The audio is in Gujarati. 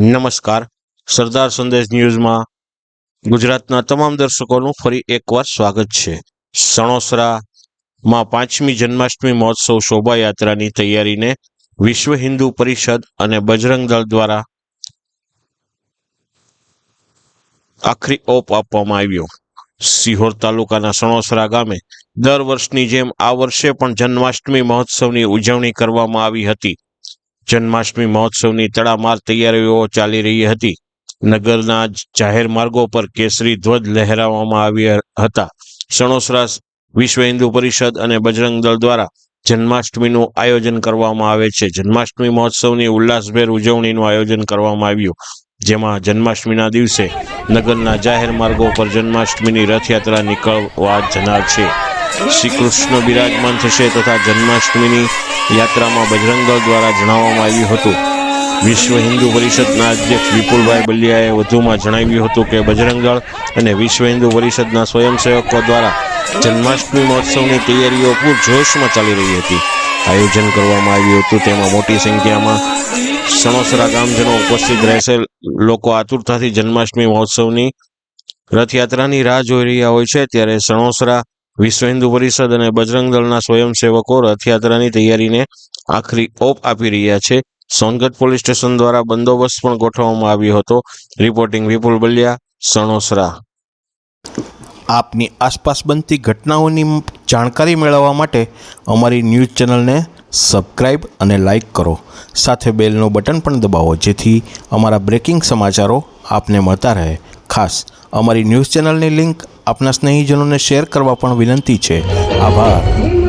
નમસ્કાર. સરદાર સંદેશ ન્યૂઝમાં ગુજરાતના તમામ દર્શકોનું ફરી એકવાર સ્વાગત છે. સણોસરામાં પાંચમી જન્માષ્ટમી મહોત્સવ શોભાયાત્રાની તૈયારીને વિશ્વ હિન્દુ પરિષદ અને બજરંગ દળ દ્વારા આખરી ઓપ આપવામાં આવ્યો. સિહોર તાલુકાના સણોસરા ગામે દર વર્ષની જેમ આ વર્ષે પણ જન્માષ્ટમી મહોત્સવની ઉજવણી કરવામાં આવી હતી. જન્માષ્ટમી મહોત્સવની તડામાર તૈયારીઓ ચાલી રહી હતી. નગરના જાહેર માર્ગો પર કેસરી ધ્વજ લહેરાવવામાં આવ્યા હતા. સણોસરા વિશ્વ હિન્દુ પરિષદ અને બજરંગ દળ દ્વારા જન્માષ્ટમીનું આયોજન કરવામાં આવે છે. જન્માષ્ટમી મહોત્સવની ઉલ્લાસભેર ઉજવણીનું આયોજન કરવામાં આવ્યું, જેમાં જન્માષ્ટમીના દિવસે નગરના જાહેર માર્ગો પર જન્માષ્ટમીની રથયાત્રા નીકળવા જનાર છે. શ્રી કૃષ્ણ બિરાજમાન થશે તથા જન્માષ્ટમીની યાત્રામાં બજરંગ દળ દ્વારા જણાવવામાં આવ્યું હતું. વિશ્વ હિન્દુ પરિષદના અધ્યક્ષ વિપુલભાઈ બલિયાએ વધુમાં જણાવ્યું હતું કે બજરંગ દળ અને વિશ્વ હિન્દુ પરિષદના સ્વયંસેવકો દ્વારા જન્માષ્ટમી મહોત્સવની તૈયારીઓ પૂરજોશમાં ચાલી રહી હતી. આયોજન કરવામાં આવ્યું હતું. તેમાં મોટી સંખ્યામાં સણોસરા ગામજનો ઉપસ્થિત રહેશે. લોકો આતુરતાથી જન્માષ્ટમી મહોત્સવની રથયાત્રાની રાહ જોઈ રહ્યા હોય છે. ત્યારે સણોસરા વિશ્વ હિન્દુ પરિષદ અને બજરંગ દળના સ્વયંસેવકો રથયાત્રાની તૈયારીને આખરી ઓપ આપી રહ્યા છે. સોનગઢ પોલીસ સ્ટેશન દ્વારા બંદોબસ્ત પણ ગોઠવવામાં આવ્યો હતો. રિપોર્ટિંગ વિપુલ બલિયા, સણોસરા. આપની આસપાસ બનતી ઘટનાઓની જાણકારી મેળવવા માટે અમારી ન્યૂઝ ચેનલને સબસ્ક્રાઈબ અને લાઇક કરો. સાથે બેલનું બટન પણ દબાવો, જેથી અમારા બ્રેકિંગ સમાચારો આપને મળતા રહે. ખાસ અમારી ન્યૂઝ ચેનલની લિંક આપના સ્નેહીજનોને શેર કરવા પણ વિનંતી છે. આભાર.